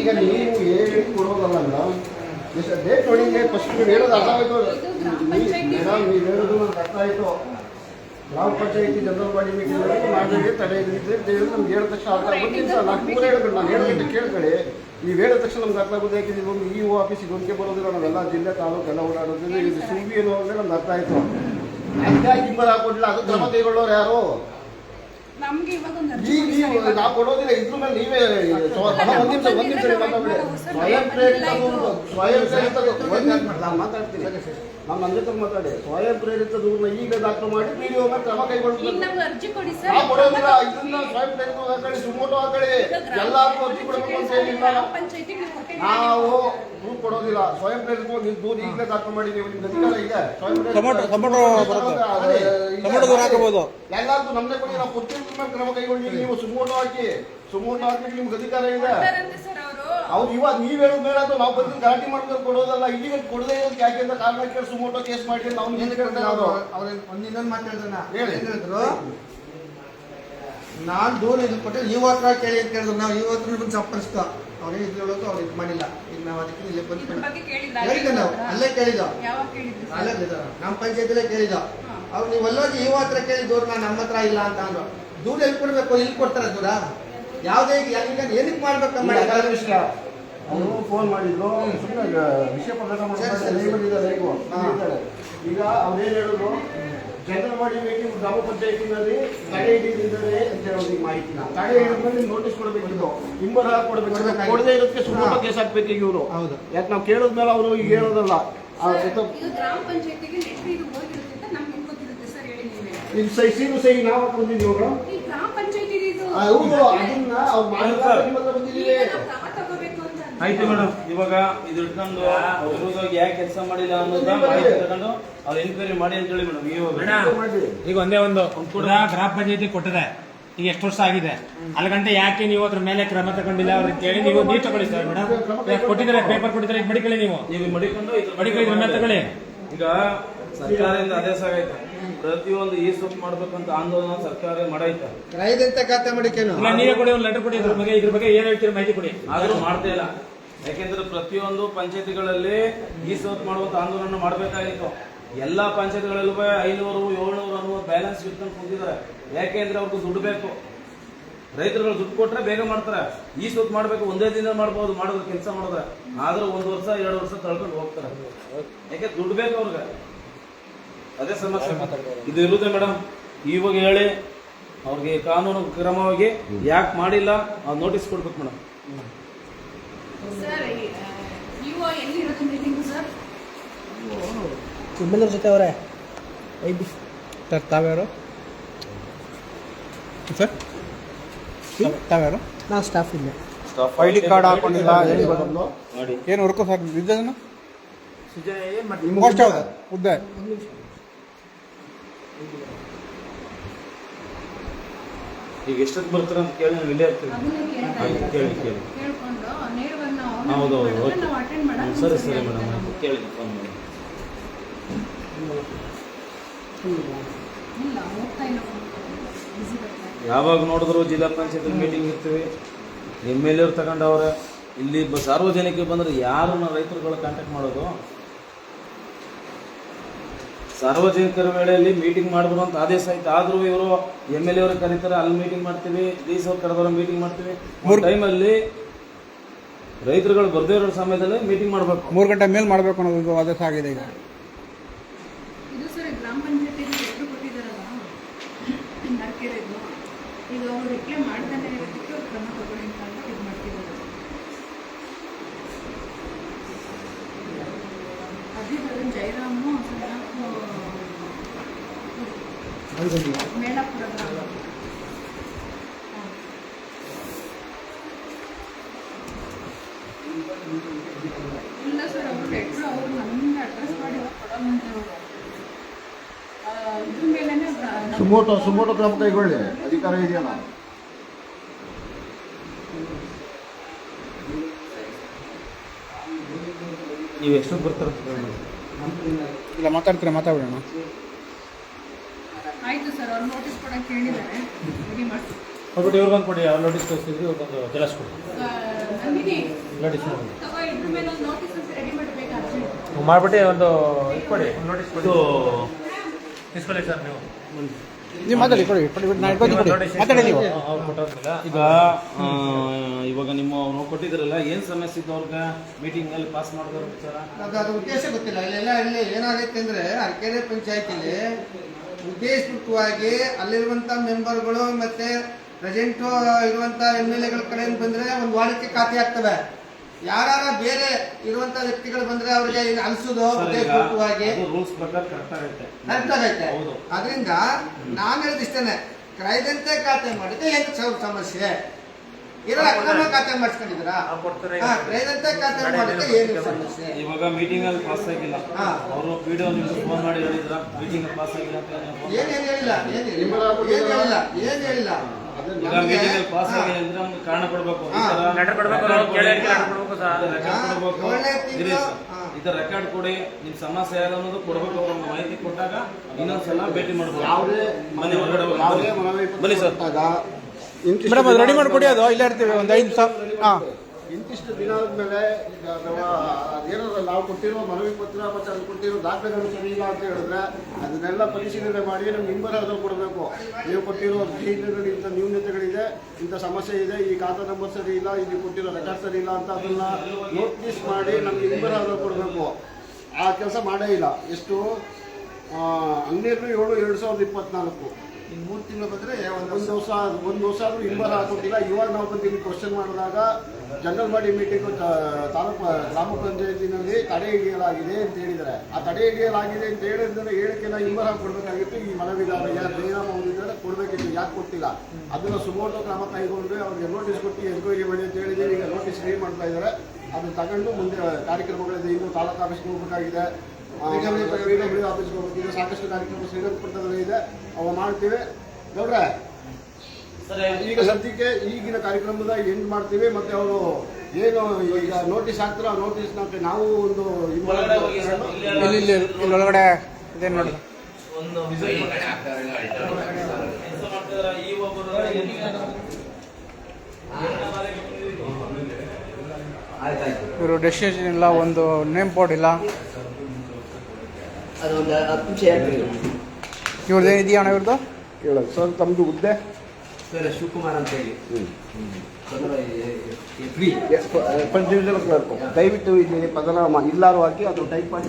ಈಗ ನೀವು ಹೇಳಿ ಕೊಡೋದಲ್ಲ. ಮೇಡಮ್ ಡೇಟ್ ನೋಡಿ ಫಸ್ಟ್ ನೀವು ಹೇಳೋದು ಅರ್ಥ ಆಯಿತು. ಮೇಡಮ್ ನೀವು ಹೇಳೋದು ನಮ್ಗೆ ಅರ್ಥ ಆಯಿತು. ಗ್ರಾಮ ಪಂಚಾಯತಿ ಜನರಲ್ ಬಾಡಿ ಮೀಟಿಂಗ್ ಮಾಡಿದ್ರೆ ತಡೆ ಇದ್ರೆ ನಮ್ಗೆ ಹೇಳಿದ ತಕ್ಷಣ ಅರ್ಥ ಆಗುತ್ತೆ ಸರ್ ನಾಲ್ಕು ಮೂರು ಹೇಳ್ಬೇಕು ನಾನು ಹೇಳಿದ್ರೆ ಕೇಳ್ಕೊಳ್ಳಿ. ನೀವು ಹೇಳಿದ ತಕ್ಷಣ ನಮ್ಗೆ ಅರ್ಥ ಆಗುತ್ತೆ ನೀವು ಇ ಓ ಆಫೀಸಿಗೆ ಒಂದೇ ಬರೋದಿಲ್ಲ ನಾವೆಲ್ಲ ಜಿಲ್ಲೆ ತಾಲೂಕು ಎಲ್ಲ ಓಡಾಡೋದ್ರಿಂದ ಇದು ಬಿ ಏನು ಅಂದರೆ ನಮ್ಗೆ ಅರ್ಥ ಆಯಿತು. ಹಂಗಾಗಿ ನಿಮ್ಮಲ್ಲಿ ಹಾಕೊಂಡಿಲ್ಲ. ಅದು ಕ್ರಮ ಕೈಗೊಳ್ಳೋರು ಯಾರು? ನಮ್ಗೆ ಇವಾಗ ಒಂದು ಅರ್ಜಿ ನೀವು ನಾವು ಕೊಡೋದಿಲ್ಲ ಇದ್ರ ಮೇಲೆ ನೀವೇ ಸ್ವ- ಒಂದು ಒಂದ್ ನಿಮಿಷ ಒಂದ್ ನಿಮಿಷ ಮಾತಾಡ್ಬೇಡಿ ಸ್ವಯಂ ಪ್ರೇರಿತ ಸ್ವಯಂ ಪ್ರೇರಿತ ಮಾತಾಡ್ತೀನಿ ನಾನು ನನ್ನ ಜೊತೆ ಮಾತಾಡಿ. ಸ್ವಯಂ ಪ್ರೇರಿತ ದೂರನ್ನ ಈಗ ದಾಖಲು ಮಾಡಿ ವಿಡಿಯೋ ಕ್ರಮ ಕೈಗೊಳ್ಬೇಕು ನಮ್ಗೆ ಅರ್ಜಿ ಕೊಡಿ ಸರ್. ನಾವು ಕೊಡೋದಿಲ್ಲ ಇದನ್ನ ಸ್ವಯಂ ಪ್ರೇರಿತ ಹಾಕೊಳ್ಳಿ ಸುಮೋಟೋ ಹಾಕೊಳ್ಳಿ. ಎಲ್ಲಾರ್ಗೂ ಅರ್ಜಿ ಕೊಡಬೇಕು ಅಂತ ಹೇಳಿಲ್ಲ ನೀವು ನಾವು? ದೂರು ಕೊಡೋದಿಲ್ಲ. ಸ್ವಯಂ ಪ್ರೇರಿತ ನೀವು ದೂರ ಈಗಲೇ ದಾಖಲು ಮಾಡಿ ನೀವು ನಿಮ್ಗೆ ಅಧಿಕಾರ ಇದೆ. ಸ್ವಯಂ ಪ್ರೇರಿತ- ಟೊಮೊಟೊ- ಟೊಮೊಟೊ ಬರುತ್ತೆ. ಅದೇ, ಈಗ- ಟೊಮೊಟೊ ದೂರ ಹಾಕಬಹುದು ಎಲ್ಲಾರ್ಗೂ ನಮ್ದೇ ಕೊಡಿ ನಾವು ಕೊಟ್ಟಿರ್ತೀವಿ ಮೇಲೆ ಕ್ರಮ ಕೈಗೊಳ್ಳಿ. ನೀವು ಸುಮೋಟೋ ಹಾಕಿ ಸುಮೋಟೋ ಹಾಕಿ ನಿಮ್ಗೆ ಅಧಿಕಾರ ಇದೆ. ಸರ್. ಅವರು ಇವಾಗ ನೀವ್ ಹೇಳಿದ ಮೇಲೆ ಅದು ನಾವು ಬಂದು ಗಲಾಟೆ ಮಾಡ್ಕೊಂಡು ಕೊಡೋದಲ್ಲ ಇಲ್ಲಿ ಕೊಡದೇ ಇರೋದಕ್ಕೆ ಯಾಕೆ ಅಂತ ಕಾರಣ ಕೇಳಿ ಸುಮೋಟೋ ಕೇಸ್ ಮಾಡಿ ನಾವು ಏನ್ ಅವ್ರು ಅವ್ರು ಒಂದ್ ಇನ್ನೊಂದು ಮಾತು ಹೇಳಿದ್ರು ಹೇಳಿ. ಏನ್ ಹೇಳಿದ್ರು? ನಾನ್ ದೂರ ಇದು ಕೊಟ್ಟೆ ನೀವು ಹತ್ರ ಕೇಳಿ ಅಂತ ಹೇಳಿದ್ರು ನಾವು ಇವತ್ತು ಬಂದು ಸಂಪರ್ಸ್ತು ಅವ್ರಿಗೆ ಇದು ಹೇಳೋದು ಅವ್ರು ಇದು ಮಾಡಿಲ್ಲ. ಈಗ ನಾವು ಅದಕ್ಕೆ ಇಲ್ಲಿ ಬಂದು ಇದ್ರ ಬಗ್ಗೆ ಕೇಳಿದ್ರಾ? ಹೇಳಿದ್ದೆ ನಾವು. ಅಲ್ಲೇ ಕೇಳಿದ ಯಾವಾಗ ಕೇಳಿದ್ರಿ ಅಲ್ಲೇ. ನಮ್ಮ ಪಂಚಾಯತಿಲೇ ಕೇಳಿದ ಅವ್ರು ನೀವು ಅಲ್ಲೋಗಿ ಇವ ಹತ್ರ ಕೇಳಿ ದೂರ ನಾನು ನಮ್ಮ ಹತ್ರ ಇಲ್ಲ ಅಂತ ಅಂದ್ರು. ದೂರ ಎಲ್ಲಿ ಕೊಡ್ಬೇಕು? ಇಲ್ಲಿ ಕೊಡ್ತಾರೆ ದೂರ? ಯಾವುದೇ ಈಗ ಏನಕ್ಕೆ ಮಾಡ್ಬೇಕು ಮಾಡಿ ವಿಷಯ ಅವರು ಫೋನ್ ಮಾಡಿದ್ರು ಸುಮ್ಮನೆ ವಿಷಯ ಸರಿ, ಮಾಡ್ತಾರೆ. ಈಗ ಅವ್ರೇನ್ ಹೇಳಿದ್ರು? ಜನರಲ್ ಮೀಟಿಂಗ್ ಗ್ರಾಮ ಪಂಚಾಯತಿನಲ್ಲಿ ತಡೆ ಹಿಡಿದಿದ್ದಾರೆ ಅಂತ ಹೇಳೋದು ಮಾಹಿತಿನ ತಡೆ ಹಿಡಿದ್ಮೇಲೆ ನೋಟಿಸ್ ಕೊಡಬೇಕಿತ್ತು. ಹಿಂಬರ ಕೊಡಬೇಕು. ಕೊಡದೇ ಇರೋದಕ್ಕೆ ಸುಮ್ಮನೆ ಕೇಸ್ ಹಾಕ್ಬೇಕು ಈಗ ಇವರು. ಹೌದು. ಯಾಕೆ ನಾವು ಕೇಳಿದ್ಮೇಲೆ ಅವರು ಈಗ ಹೇಳೋದಲ್ಲ. ಗ್ರಾಮ ಪಂಚಾಯತಿಗೆ ಇದು ಸೈ ಸೀನು ಸೈ ನಾವು ಹಾಕೊಂಡಿದ್ದೀವಿ ಅವರು ಆಯ್ತು ಮೇಡಮ್ ಇವಾಗ ಇದು ಇಟ್ಕೊಂಡು ಯಾಕೆ ಕೆಲಸ ಮಾಡಿಲ್ಲ ಅನ್ನೋದ ಮಾಹಿತಿ ತಗೊಂಡು ಅವ್ರು ಎನ್ಕ್ವೈರಿ ಮಾಡಿ ಅಂತ ಹೇಳಿ ಮೇಡಮ್ ಇವಾಗ. ಮಾಡಿ. ಈಗ ಒಂದೇ ಒಂದು ಕೂಡ ಗ್ರಾಮ ಪಂಚಾಯತಿ ಕೊಟ್ಟಿದೆ. ಈಗ ಎಷ್ಟು ವರ್ಷ ಆಗಿದೆ? ಅಲ್ಲಿ ಗಂಟೆ ಯಾಕೆ ನೀವು ಅದ್ರ ಮೇಲೆ ಕ್ರಮ ತಗೊಂಡಿಲ್ಲ ಅವ್ರಿಗೆ ಕೇಳಿ ನೀವು ನೀರು ತಗೊಳ್ಳಿ ಸರ್ ಮೇಡಮ್. ಕೊಟ್ಟಿದ್ರೆ ಪೇಪರ್ ಕೊಟ್ಟಿದ್ರೆ ಈಗ ಮಡಿಕೊಳ್ಳಿ ನೀವು. ನೀವು ಮಡಿಕೊಂಡು ಮಡಿಕೊಳ್ಳಿ ಕ್ರಮ ತಗೊಳ್ಳಿ. ಈಗ ಸರ್ಕಾರದಿಂದ ಆದೇಶ ಆಗೈತೆ. ಪ್ರತಿಯೊಂದು ಈ ಸೊಪ್ಪು ಮಾಡ್ಬೇಕಂತ ಆಂದೋಲನ ಸರ್ಕಾರ ಮಾಡೈತೆ. ರೈದಂತೆ ಖಾತೆ ಮಾಡಿಕೇನು? ಇಲ್ಲ ನೀವೇ ಕೊಡಿ ಒಂದು ಲೆಟರ್ ಕೊಡಿ ಇದ್ರ ಬಗ್ಗೆ ಇದ್ರ ಬಗ್ಗೆ ಏನ್ ಹೇಳ್ತೀರಿ ಮಾಹಿತಿ ಕೊಡಿ. ಆದ್ರೂ ಮಾಡ್ತಾ ಇಲ್ಲ. ಯಾಕೆಂದ್ರೆ ಪ್ರತಿಯೊಂದು ಪಂಚಾಯತ್ಗಳಲ್ಲಿ ಈ ಸೋತ್ ಮಾಡುವಂತ ಆಂದೋಲನ ಮಾಡ್ಬೇಕಾಗಿತ್ತು. ಎಲ್ಲಾ ಪಂಚಾಯತ್ಗಳಲ್ಲೂ ಐನೂರು ಏಳ್ನೂರು ಅನ್ನುವ ಬ್ಯಾಲೆನ್ಸ್ ಇಟ್ಕೊಂಡು ಕುಂತಿದ್ದಾರೆ. ಯಾಕೆಂದ್ರೆ ಅವ್ರಿಗೆ ದುಡ್ಡು ಬೇಕು. ರೈತರುಗಳು ದುಡ್ಡು ಕೊಟ್ರೆ ಬೇಗ ಮಾಡ್ತಾರೆ. ಈ ಸೋತ್ ಮಾಡ್ಬೇಕು ಒಂದೇ ದಿನ ಮಾಡ್ಬೋದು ಮಾಡೋದ್ರ ಕೆಲಸ ಮಾಡಿದ್ರೆ ಆದ್ರೂ ಒಂದು ವರ್ಷ ಎರಡು ವರ್ಷ ತಳ್ಕೊಂಡು ಹೋಗ್ತಾರೆ. ಯಾಕೆ ದುಡ್ಡು ಬೇಕು ಅವ್ರಿಗೆ? ಅದೇ ಸಮಸ್ಯೆ. ಇದು ಇರುತ್ತೆ ಮೇಡಮ್. ಇವಾಗ ಹೇಳಿ ಅವ್ರಿಗೆ ಕಾನೂನು ಕ್ರಮವಾಗಿ ಯಾಕೆ ಮಾಡಿಲ್ಲ ಅವ್ರು ನೋಟಿಸ್ ಕೊಡ್ಬೇಕು ಮೇಡಮ್. ಸರ್ ನೀವು ಎಲ್ಲಿರೋದು ಮೀಟಿಂಗ್ ಸರ್? ಎಮ್ಮೆಲ್ಲರ ಜೊತೆ ಅವರೇ. ಐದು ಸರ್ ತಾವ್ಯಾರು? ಸರ್? ತಾವ್ಯಾರು? ನಾ ಸ್ಟಾಫ್ ಇಲ್ಲ. ಐ ಡಿ ಕಾರ್ಡ್ ಹಾಕೊಂಡಿಲ್ಲ ಏನು ವರ್ಕು ಸರ್ ಇದ್ದದನ್ನು ಏನ್ ಮಾಡ್ತೀವಿ ಪೋಸ್ಟ್ ಯಾವ್ದು ಹುದ್ದೆ ಈಗ ಎಷ್ಟೊತ್ತು ಬರ್ತಾರೆ ಅಂತ ಕೇಳಿ ನಾವು ಇಲ್ಲೇ ಇರ್ತೀವಿ. ಕೇಳಿ ಕೇಳಿ. ಹೌದು, ಹೌದು, ಓಕೆ. ಸರಿ ಸರಿ ಮೇಡಮ್ ಆಯಿತು ಕೇಳಿ ಫೋನ್ ಮಾಡಿ. ಯಾವಾಗ ನೋಡಿದ್ರು ಜಿಲ್ಲಾ ಪಂಚಾಯತ್ ಮೀಟಿಂಗ್ ಇರ್ತೀವಿ. ಎಂ ಎಲ್ ಎರು ತಗೊಂಡವ್ರೆ. ಇಲ್ಲಿ ಬ- ಸಾರ್ವಜನಿಕರು ಬಂದ್ರೆ ಯಾರು ನಾವು ರೈತರುಗಳು ಕಾಂಟ್ಯಾಕ್ಟ್ ಮಾಡೋದು? ಸಾರ್ವಜನಿಕರ ವೇಳೆಯಲ್ಲಿ ಮೀಟಿಂಗ್ ಮಾಡ್ಬೋದು ಅಂತ ಆದೇಶ ಆಯ್ತು. ಆದ್ರೂ ಇವರು ಎಂ ಎಲ್ ಎ ಅವ್ರಿಗೆ ಕರೀತಾರೆ ಅಲ್ಲಿ ಮೀಟಿಂಗ್ ಮಾಡ್ತೀವಿ ಡಿ ಸಿ ಅವ್ರು ಕರೆದವ್ರ ಮೀಟಿಂಗ್ ಮಾಡ್ತೀವಿ. ಮೂರು ಟೈಮಲ್ಲಿ ರೈತರುಗಳು ಬರ್ದೇ ಇರೋ ಸಮಯದಲ್ಲಿ ಮೀಟಿಂಗ್ ಮಾಡಬೇಕು. ಮೂರು ಗಂಟೆ ಮೇಲೆ ಮಾಡಬೇಕು ಅನ್ನೋದು ಆದೇಶ ಆಗಿದೆ ಈಗ. ಇದು ಸರ್ ಗ್ರಾಮ ಪಂಚಾಯತಿಗೆ ಲೆಟ್ರ್ ಕೊಟ್ಟಿದ್ದಾರಲ್ಲ ನರ್ಕೆರೆದು ಈಗ ಅವರು ರಿಪ್ಲೈ ಮಾಡ್ತಾನೆ ಇರೋದಕ್ಕೆ ಅವ್ರು ಕ್ರಮ ತಗೊಳ್ಳಿ ಅಂತ ಅಂದ್ಬಿಟ್ಟು ಇದು ಮಾಡ್ತಿದ್ದಾರೆ ಅದೇ ಬರೋದು ಜಯರಾಮು ಮೇಳಾಪುರ ಗ್ರಾಮ ಹಾಂ. ಇಲ್ಲ ಸರ್ ಅವರು ಲೆಟ್ರ್ ನಮ್ಗೆ ಅಡ್ರೆಸ್ ಮಾಡಿ ಇದ್ರ ಸುಮೋಟೋ ಸುಮೋಟೋ ಕ್ರಮ ಕೈಗೊಳ್ಳಿ. ಅಧಿಕಾರ ಇದೆಯಲ್ಲ ನೀವು ಎಷ್ಟೊತ್ತು ಬರ್ತಾರೆ ಇಲ್ಲ ಮಾತಾಡ್ತೀರಾ ಮಾತಾಡೋಣ ಆಯ್ತು ಸರ್ ಅವ್ರು ನೋಟಿಸ್ ಕೊಡಕ್ಕೆ ಹೇಳಿದ್ದಾರೆ ರೆಡಿ ಮಾಡ್ತೀವಿ ಇವ್ರಿಗೊಂದು ಕೊಡಿ ಅವ್ರು ನೋಟಿಸ್ ಕಳಿಸ್ತಿದ್ವಿ ಇವ್ರಿಗೊಂದು ಜಲಸ್ ಕೊಡಿ. ನೋಟಿಸ್ ತಗೋ ಇದ್ರ ಮೇಲೆ ಒಂದು ನೋಟಿಸ್ ರೆಡಿ ಮಾಡಬೇಕು ಅರ್ಜೆಂಟ್ ಮಾಡ್ಬಿಟ್ಟು ಒಂದು ಇದು ಕೊಡಿ. ನೋಟಿಸ್ ಕೊಡಿ. ಇಸ್ಕೊಳ್ಳಿ ಸರ್ ನೀವು. ನೀವು ಮಾತಾಡಿ ಕೊಡಿ ಮಾತಾಡಿ ನೀವು. ಈಗ ಇವಾಗ ನಿಮ್ಮ ಅವ್ರು ಕೊಟ್ಟಿದ್ರಲ್ಲ ಏನು ಸಮಸ್ಯೆ ಇತ್ತು ಅವ್ರಿಗೆ? ಮೀಟಿಂಗ್ ಅಲ್ಲಿ ಪಾಸ್ ಮಾಡಿದ್ರು ವಿಚಾರ ಅದು ಅದು ಉದ್ದೇಶ ಗೊತ್ತಿಲ್ಲ. ಇಲ್ಲೆಲ್ಲ ಇಲ್ಲಿ ಏನಾಗೈತೆ ಅಂದ್ರೆ ಅರ್ಕೆರೆ ಪಂಚಾಯತಿಲಿ ಉದ್ದೇಶಪೂರ್ವಕವಾಗಿ ಅಲ್ಲಿರುವಂತ ಮೆಂಬರ್ಗಳು ಮತ್ತೆ ಪ್ರೆಸೆಂಟ್ ಇರುವಂತ ಎಂ ಎಲ್ ಎಗಳ ಕಡೆಯಿಂದ ಬಂದ್ರೆ ಒಂದು ವಾರಕ್ಕೆ ಖಾತೆ ಆಗ್ತವೆ. ಯಾರ ಬೇರೆ ಇರುವಂತ ವ್ಯಕ್ತಿಗಳು ಬಂದ್ರೆ ಅವ್ರಿಗೆ ಅಲ್ಸೋದು ಉದ್ದೇಶಪೂರ್ವಕವಾಗಿ. ಕರೆಕ್ಟ್ ಆಗೈತೆ. ಅದರಿಂದ ನಾನು ಹೇಳಿದಿಷ್ಟೇನೆ ಕ್ರೈದಂತೆ ಖಾತೆ ಮಾಡಿದ್ರೆ ಸಮ- ಸಮಸ್ಯೆ? ಇರೋ ಅಕ್ರಮ ಖಾತೆ ಮಾಡಿಸ್ಕೊಂಡಿದ್ದೀರಾ? ಕೊಡ್ತಾರೆ ಹಾ ಕ್ರಯದಂತೆ ಖಾತೆ ಮಾಡಿದ್ರೆ ಏನು ಸಮಸ್ಯೆ? ಇವಾಗ ಮೀಟಿಂಗ್ ಅಲ್ಲಿ ಪಾಸ್ ಆಗಿಲ್ಲ. ಅವರು ವಿಡಿಯೋ ನಿಮ್ಗೆ ಫೋನ್ ಮಾಡಿ ಹೇಳಿದ್ರ ಮೀಟಿಂಗ್ ಪಾಸ್ ಆಗಿಲ್ಲ ಏನೇನು ಹೇಳಿಲ್ಲ? ಏನು ಹೇಳಿಲ್ಲ? ಏನ್ ಹೇಳಿಲ್ಲ? ಕಾರಣ ಕೊಡ್ಬೇಕು. ಇದು ರೆಕಾರ್ಡ್ ಕೊಡಿ. ನಿಮ್ ಸಮಸ್ಯೆ ಯಾವ್ದು ಅನ್ನೋದು ಕೊಡ್ಬೇಕು ಅವ್ರ ಮಾಹಿತಿ ಕೊಟ್ಟಾಗ ಇನ್ನೊಂದ್ಸಲ ಭೇಟಿ ಮಾಡ್ಬೋದು. ಯಾವುದೇ ಬನ್ನಿ ಸರ್. ಮೇಡಮ್ ಅದು ರೆಡಿ ಮಾಡ್ಕೊಡಿ ಮಾಡಿ ಕೊಡಿ ಅದು ಇಲ್ಲೇ ಇರ್ತೀವಿ ಒಂದು ಐದು ಸಾವಿರ ಹಾಂ. ಇಂತಿಷ್ಟು ದಿನ ಆದ್ಮೇಲೆ ಅದೇನಾದ್ರು ನಾವು ಕೊಟ್ಟಿರೋ ಮನವಿ ಪತ್ರ ಮತ್ತೆ ಅದು ಕೊಟ್ಟಿರೋ ದಾಖಲೆಗಳು ಸರಿ ಇಲ್ಲ ಅಂತ ಹೇಳಿದ್ರೆ ಅದನ್ನೆಲ್ಲ ಪರಿಶೀಲನೆ ಮಾಡಿ ನಮ್ಗೆ ಹಿಂಬರಾದ್ರು ಕೊಡಬೇಕು. ನೀವು ಕೊಟ್ಟಿರೋ ಡೀಟೇಲ್ಗಳು ಇಂಥ ನ್ಯೂನತೆಗಳಿದೆ ಇಂಥ ಸಮಸ್ಯೆ ಇದೆ ಈ ಖಾತಾ ನಂಬರ್ ಸರಿ ಇಲ್ಲ ಇಲ್ಲಿ ಕೊಟ್ಟಿರೋ ರೆಕಾರ್ಡ್ ಸರಿ ಇಲ್ಲ ಅಂತ ಅದನ್ನ ನೋಟಿಸ್ ಮಾಡಿ ನಮ್ಗೆ ಹಿಂಬರಾದ್ರು ಕೊಡಬೇಕು. ಆ ಕೆಲಸ ಮಾಡೇ ಇಲ್ಲ. ಎಷ್ಟು? ಹನ್ನೆರಡು ಏಳು ಎರಡು ಸಾವಿರದ ಇಪ್ಪತ್ನಾಲ್ಕು. ಇನ್ನು ಮೂರು ತಿಂಗಳು ಬಂದ್ರೆ ಒಂದು ಒಂದು ವರ್ಷ ಒಂದು ದಿವಸ ಆದ್ರೂ ಹಿಂಬರ ಇವಾಗ ನಾವು ಬಂದು ಇಲ್ಲಿ ಕ್ವಶನ್ ಮಾಡಿದಾಗ ಜನರಲ್ ಬಾಡಿ ಮೀಟಿಂಗ್ ತಾಲೂಕು ಗ್ರಾಮ ಪಂಚಾಯತಿನಲ್ಲಿ ತಡೆ ಹಿಡಿಯಲಾಗಿದೆ ಅಂತ ಹೇಳಿದ್ದಾರೆ. ಆ ತಡೆ ಹಿಡಿಯಲಾಗಿದೆ ಅಂತ ಹೇಳಿದ್ರೆ ಹೇಳಿಕೆಲ್ಲ ಹಿಂಬರ ಕೊಡಬೇಕಾಗಿತ್ತು. ಈ ಮನವಿದಾರ ಯಾರು ಜಯರಾಮ್ ಹೊಂದಿದ್ದಾರೆ ಕೊಡಬೇಕಿತ್ತು. ಯಾಕೆ ಕೊಟ್ಟಿಲ್ಲ. ಅದನ್ನ ಸುಮೋಟೋ ಕ್ರಮ ಕೈಗೊಂಡು ಅವ್ರಿಗೆ ನೋಟಿಸ್ ಕೊಟ್ಟು ಎನ್ಕ್ವೈರಿ ಮಾಡಿ ಅಂತ ಹೇಳಿದ್ದೀವಿ. ಈಗ ನೋಟಿಸ್ ರೆಡಿ ಮಾಡ್ತಾ ಇದ್ದಾರೆ. ಅದನ್ನ ತಗೊಂಡು ಮುಂದೆ ಕಾರ್ಯಕ್ರಮಗಳಿದೆ. ಇನ್ನೂ ತಾಲೂಕು ಆಫೀಸ್ಗೆ ಹೋಗ್ಬೇಕಾಗಿದೆ. ಆಫೀಸ್ಗೆ ಹೋಗ್ಬೇಕಿದೆ ಸಾಕಷ್ಟು ಕಾರ್ಯಕ್ರಮ ಶ್ರೀರಂಗಪಟ್ಟಣದಲ್ಲಿ ಇದೆ ಅವು ಮಾಡ್ತೀವಿ ಗೌಡ್ರೆ ಸರ್ ಈಗ ಸದ್ಯಕ್ಕೆ ಈಗಿನ ಕಾರ್ಯಕ್ರಮದ ಎಂಡ್ ಮಾಡ್ತೀವಿ ಮತ್ತೆ ಅವರು ಏನು ಈಗ ನೋಟಿಸ್ ಹಾಕ್ತಾರೋ ನೋಟಿಸ್ ನಾವು ಒಂದು ಒಳಗಡೆ ಇದೇನು ನೋಡಿ. ಇವರು ಡೆಸ್ಟಿನೇಷನ್ ಇಲ್ಲ ಒಂದು ನೇಮ್ ಬೋರ್ಡ್ ಇಲ್ಲ. ಅದೊಂದು ಹತ್ತು ನಿಮಿಷ ಹೇಳ್ತೀವಿ ಇವ್ರದ್ದು ಏನಿದೆಯಾ ಅಣ್ಣ ಇವ್ರದ್ದು ಕೇಳೋದು ಸರ್ ತಮ್ಮದು ಹುದ್ದೆ ಸರ್ ಶಿವಕುಮಾರ್ ಅಂತ ಹೇಳಿ ಫ್ರೀ ಕ್ಲರ್ಕ್ ದಯವಿಟ್ಟು ಇಲ್ಲಿ ಪದನ ಮ- ಇಲ್ಲಾರು ಹಾಕಿ ಅದು ಟೈಪ್ ಮಾಡಿ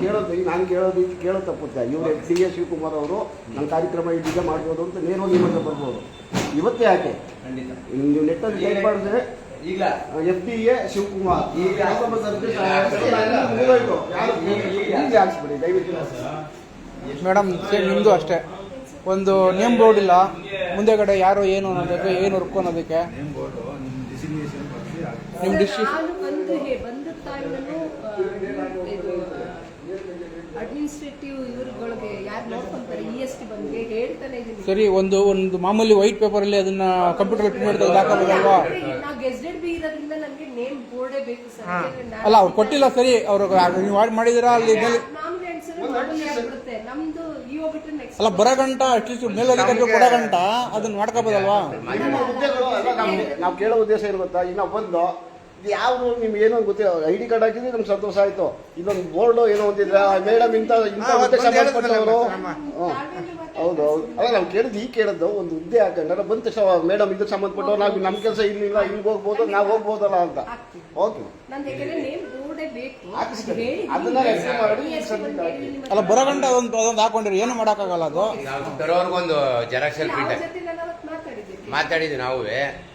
ಕೇಳೋದು ನಾನು ಕೇಳೋದು ಕೇಳೋ ತಪ್ಪುತ್ತೆ ಇವರು ಎಫ್ ಡಿ ಎ ಶಿವಕುಮಾರ್ ಅವರು ನನ್ನ ಕಾರ್ಯಕ್ರಮ ಇದೀಗ ಮಾಡ್ಬೋದು ಅಂತ ನೇರವಾಗಿ ನಿಮ್ಮ ಬರ್ಬೋದು ಇವತ್ತೇ ಯಾಕೆ ಖಂಡಿತ ನೀವು ನೆಟ್ಟಲ್ಲಿ ಟೈಪ್ ಮಾಡಿದ್ರೆ ಈಗ ಎಫ್ ಡಿ ಎ ಶಿವಕುಮಾರ್. ಹಾಕ್ಸ್ಬಿಡಿ ದಯವಿಟ್ಟು. ಮೇಡಮ್ ಸೇಮ್ ನಿಮ್ಮದು ಅಷ್ಟೇ. ಒಂದು ನೇಮ್ ಬೋರ್ಡ್ ಇಲ್ಲ. ಮುಂದೆಗಡೆ ಯಾರು ಏನು ಅನ್ನೋದಕ್ಕೆ ಏನು ವರ್ಕ್ ಅನ್ನೋದಕ್ಕೆ. ನಿಮ್ಮ ಡಿಸ್ಟ್ರಿಕ್ ನಾನು ಬಂದು ಹೇ ಬಂದ ತಾಯಿನೂ ಇದು ಅಡ್ಮಿನಿಸ್ಟ್ರೇಟಿವ್ ಇವ್ರುಗಳಿಗೆ ಯಾರು ನೋಡ್ಕೊಂತಾರೆ? ಇ ಎಸ್ ಟಿ ಬಂದ್ರೆ ಹೇಳ್ತಾನೆ ಇದೀನಿ. ಸರಿ ಒಂದು ಒಂದು ಮಾಮೂಲಿ ವೈಟ್ ಪೇಪರಲ್ಲಿ ಅದನ್ನ ಕಂಪ್ಯೂಟರ್ ಪ್ರಿಂಟ್ ತೆಗೆದು ಹಾಕೋಬೇಕಲ್ವಾ ನಾವು ಗೆಸ್ಟೆಡ್ ಬಿ ಇರೋದ್ರಿಂದ ನನಗೆ ನೇಮ್ ಬೋರ್ಡೇ ಬೇಕು ಸರ್. ಅಲ್ಲ ಅವ್ರು ಕೊಟ್ಟಿಲ್ಲ ಸರಿ ಅವ್ರು ನೀವು ಆಡ್ ಮಾಡಿದಿರಾ ಅಲ್ಲಿ ಮಾಮೂಲಿ ಆಗ್ಬಿಡುತ್ತೆ. ನಮ್ದು ನೆಕ್ಸ್ಟ್ ಅಲ್ಲ ಬರೋ ಗಂಟ ಅಟ್ಲೀಸ್ಟ್ ಮೇಲಧಿಕಾರಿಗೆ ಕೊಡೋ ಗಂಟ ಅದನ್ನ ಮಾಡ್ಕೋಬೋದಲ್ವಾ? ನಾವು ಕೇಳೋ ಉದ್ದೇಶ ಇರುತ್ತಾ ಗೊತ್ತಾ? ಈಗ ನಾವು ಬಂದು ಇದು ಯಾವುದು ನಿಮ್ಗೆ ಏನೋ ಗೊತ್ತಿಲ್ಲ. ಐ ಡಿ ಕಾರ್ಡ್ ಹಾಕಿದ್ರೆ ನಮ್ಗೆ ಸಂತೋಷ ಆಯ್ತು. ಇದೊಂದು ಬೋರ್ಡ್ ಏನೋ ಅಂತಿದ್ರೆ ಮೇಡಮ್ ಇಂಥ ಇಂಥ ಹಾ, ಹುದ್ದೆ ಸಂಬಂಧಪಟ್ಟವರು ಹೌದು ಹೌದು. ಅಲ್ಲ ನಾವು ಕೇಳಿದ್ದು ಈ ಕೇಳಿದ್ದು ಒಂದು ಹುದ್ದೆ ಹಾಕೊಂಡ್ರೆ ಬಂದ ತಕ್ಷಣ ಮೇಡಮ್ ಇದಕ್ಕೆ ಸಂಬಂಧಪಟ್ಟವ್ರು ನಾವು ನಮ್ಮ ಕೆಲಸ ಇಲ್ಲಿಲ್ಲ ಇಲ್ಲಿಗೆ ಹೋಗ್ಬೋದು ನಾವು ಹೋಗ್ಬೋದಲ್ಲ ಅಂತ. ಓಕೆ. ಅಲ್ಲ ಬರಗಂಡ ಗಂಟ ಅದೊಂದು ಹಾಕೊಂಡಿರಿ. ಏನು ಮಾಡೋಕ್ಕಾಗಲ್ಲ ಅದು? ತರೋರ್ಗೊಂದು ಜೆರಾಕ್ಸ್ ಪ್ರಿಂಟ್ ಮಾತಾಡಿದ್ವಿ ನಾವು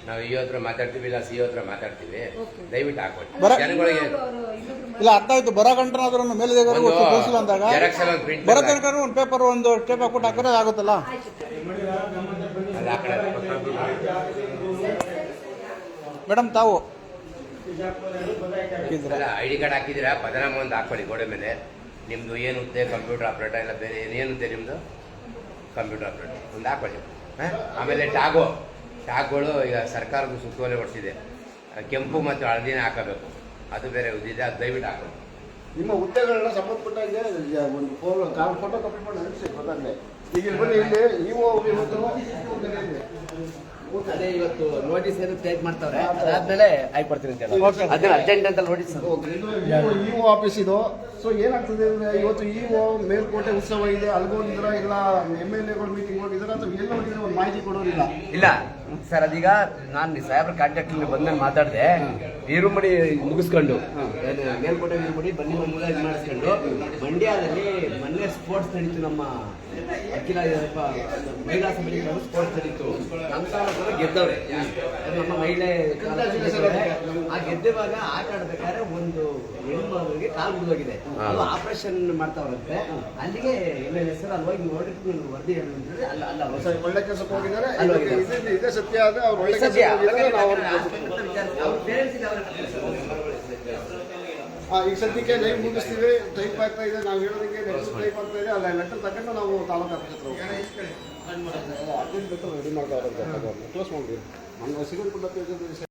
ನಾವು ಇ ಹತ್ರ ಮಾತಾಡ್ತೀವಿ ಇಲ್ಲ ಸಿ ಹತ್ರ ಮಾತಾಡ್ತೀವಿ. ದಯವಿಟ್ಟು ಹಾಕೊಳ್ಳಿ ಬರ- ಜನಗಳಿಗೆ ಇಲ್ಲ ಅರ್ಥ ಆಯ್ತು. ಬರೋ ಗಂಟನಾದ್ರೂ ಮೇಲೆ ಅಂದಾಗ ಬರೋ ತನಕ ಒಂದು ಪೇಪರ್ ಒಂದು ಟೇಪ್ ಹಾಕ್ಬಿಟ್ಟು ಹಾಕಿದ್ರೆ ಆಗುತ್ತಲ್ಲ? ಮೇಡಮ್ ತಾವು. ಐಡಿ ಐ ಡಿ ಕಾರ್ಡ್ ಹಾಕಿದ್ದೀರಾ? ಪದನಾಮ ಒಂದು ಹಾಕೊಳ್ಳಿ ಗೋಡೆ ಮೇಲೆ. ನಿಮ್ದು ಏನು ಕಂಪ್ಯೂಟರ್ ಆಪರೇಟರ್ ಎಲ್ಲ ಬೇರೆ ಏನು ಹುದ್ದೆ ನಿಮ್ದು? ಕಂಪ್ಯೂಟರ್ ಆಪರೇಟರ್ ಒಂದು ಹಾಕೊಳ್ಳಿ? ಆಮೇಲೆ ಟಾಗೋ ಟ್ಯಾಗ್ಗಳು ಈಗ ಸರ್ಕಾರದ ಸುತ್ತೋಲೆ ಹೊಡಿಸಿದೆ ಕೆಂಪು ಮತ್ತು ಹಳದಿನೇ ಹಾಕಬೇಕು. ಅದು ಬೇರೆ ಉದ್ದಿದೆ ಅದು ದಯವಿಟ್ಟು ಹಾಕಬೇಕು. ನಿಮ್ಮ ಹುದ್ದೆಗಳನ್ನ ಸಂಬಂಧಪಟ್ಟಂಗೆ ಒಂದು ಒಂದು ಕಾಲ್ ಫೋಟೋ ಕಾಪಿ ಮಾಡಿ ಅಂಟಿಸಿ ಗೊತ್ತಾಗಲಿ. ಈಗ ಇಲ್ಲಿ ಬನ್ನಿ ಇಲ್ಲಿ ನೀವು ಅದೇ ಇವತ್ತು ನೋಟಿಸ್ ಏನು ಟೈಪ್ ಮಾಡ್ತಾವ್ರೆ. ಅದಾದ್ಮೇಲೆ ಆಯ್ಕೊಡ್ತೀನಿ ಅಂತ ಅದೇ ಅರ್ಜೆಂಟ್ ಅಂತ ನೋಟಿಸ್ ಇಒ ಆಫೀಸ್ ಇದು. ಸೊ ಏನಾಗ್ತದೆ ಅಂದ್ರೆ ಇವತ್ತು ಇಒ ಮೇಲ್ಕೋಟೆ ಉತ್ಸವ ಇದೆ ಅಲ್ಗೋಗಿದ್ರ ಇಲ್ಲ ಎಂ ಎಲ್ ಎಗಳು ಮೀಟಿಂಗ್ ಹೋಗಿದ್ರ ಅಥವಾ ಎಲ್ಲ ಒಂದು ಮಾಹಿತಿ ಕೊಡೋದಿಲ್ಲ ಇಲ್ಲ. ಸರ್ ಅದೀಗ ನಾನು ಸಾಹೇಬ್ರ ಕಾಂಟ್ಯಾಕ್ಟ್ ಬಂದ್ಮೇಲೆ ಮಾತಾಡಿದೆ. ವೀರುಮಡಿ ಮುಗಿಸ್ಕೊಂಡು. ಏನು ಮೇಲ್ಕೋಟೆ ವೀರುಮಡಿ ಬನ್ನಿ ಮಂಡಲ ಇದು ಮಾಡಿಸ್ಕೊಂಡು. ಮಂಡ್ಯದಲ್ಲಿ ಮೊನ್ನೆ ಸ್ಪೋರ್ಟ್ಸ್ ನಡೀತು ನಮ್ಮ ಅಖಿಲ ಮಹಿಳಾ ಸಮಿತಿಗಳು ಸ್ಪೋರ್ಟ್ಸ್ ನಡೀತು. ನಮ್ಮ ಗೆದ್ದವ್ರೆ. ನಮ್ಮ ಮಹಿಳೆ ಆ ಗೆದ್ದವಾಗ ಆಟ ಆಡ್ಬೇಕಾದ್ರೆ ಒಂದು ಹೆಣ್ಮಗಳಿಗೆ ಕಾಲು ಮುಗಿದೋಗಿದೆ ಅದು ಆಪರೇಷನ್ ಮಾಡ್ತಾವ್ರಂತೆ. ಅಲ್ಲಿಗೆ ಎಲ್ಲ ಹೆಸರು ಅಲ್ಲಿ ಹೋಗಿ ನೋಡಿ ವರದಿ ಹೇಳಿದ್ರೆ ಅಲ್ಲ ಅಲ್ಲ ಹೊಸ ಒಳ್ಳೆ ಕೆಲಸಕ್ಕೆ ಹೋಗಿದ್ದಾರೆ. ಸತ್ಯ ಆದ್ರೆ ಅವ್ರು ಒಳ್ಳೆ ನಾವು ಈಗ ಸದ್ಯಕ್ಕೆ ಲೈವ್ ಮುಗಿಸ್ತೀವಿ ಟೈಪ್ ಆಗ್ತಾ ಇದೆ ನಾವು ಹೇಳೋದಕ್ಕೆ ನೆಕ್ಸ್ಟ್ ಟೈಪ್ ಆಗ್ತಾ ಇದೆ ಅಲ್ಲ ಲೆಟರ್ ತಗೊಂಡು ನಾವು ತಾಲೂಕು ಆಫೀಸ್ ಹತ್ರ ಹೋಗ್ತೀವಿ ರೆಡಿ ಮಾಡ್ತಾ ಕ್ಲೋಸ್ ಮಾಡಿ ನಮ್ಮ ಶ್ರೀರಂಗಪಟ್ಟಣ